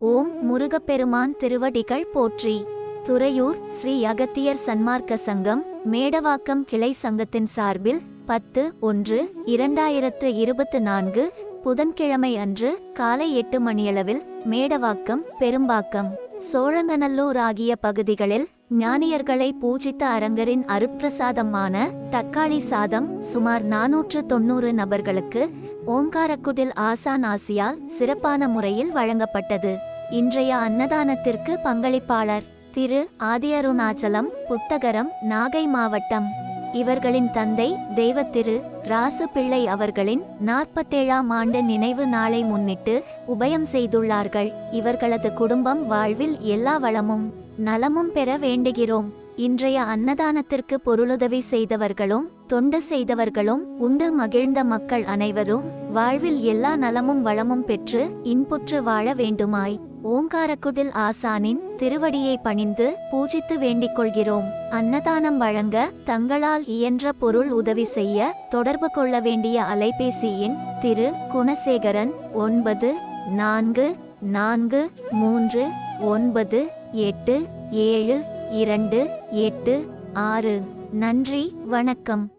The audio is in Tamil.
ஓம் முருகப்பெருமான் திருவடிகள் போற்றி. துறையூர் ஸ்ரீ அகத்தியர் சன்மார்க்க சங்கம் மேடவாக்கம் கிளை சங்கத்தின் சார்பில் பத்து ஒன்று இரண்டாயிரத்து இருபத்து நான்கு புதன்கிழமை அன்று காலை எட்டு மணியளவில் மேடவாக்கம் பெரும்பாக்கம் சோழங்கநல்லூர் ஆகிய பகுதிகளில் ஞானியர்களை பூஜித்த அரங்கரின் அருப்பிரசாதமான தக்காளி சாதம் சுமார் நாநூற்று தொண்ணூறு நபர்களுக்கு ஓங்காரக்குடில் ஆசான் ஆசியால் சிறப்பான முறையில் வழங்கப்பட்டது. இன்றைய அன்னதானத்திற்கு பங்களிப்பாளர் திரு ஆதியருணாச்சலம் புத்தகரம் நாகை மாவட்டம். இவர்களின் தந்தை தெய்வத்திரு ராசு பிள்ளை அவர்களின் நாற்பத்தேழாம் ஆண்டு நினைவு நாளை முன்னிட்டு உபயம் செய்துள்ளார்கள். இவர்களது குடும்பம் வாழ்வில் எல்லா வளமும் நலமும் பெற வேண்டுகிறோம். இன்றைய அன்னதானத்திற்கு பொருளுதவி செய்தவர்களும் தொண்டு செய்தவர்களும் உண்டு மகிழ்ந்த மக்கள் அனைவரும் வாழ்வில் எல்லா நலமும் வளமும் பெற்று இன்புற்று வாழ வேண்டுமாய். ஓங்காரக்குடில் ஆசானின் திருவடியை பணிந்து பூஜித்து வேண்டிக் கொள்கிறோம். அன்னதானம் வழங்க தங்களால் இயன்ற பொருள் உதவி செய்ய தொடர்பு கொள்ள வேண்டிய அலைபேசியின் திரு குணசேகரன் ஒன்பது நான்கு நான்கு மூன்று ஒன்பது எட்டு ஏழு இரண்டு எட்டு ஆறு. நன்றி வணக்கம்.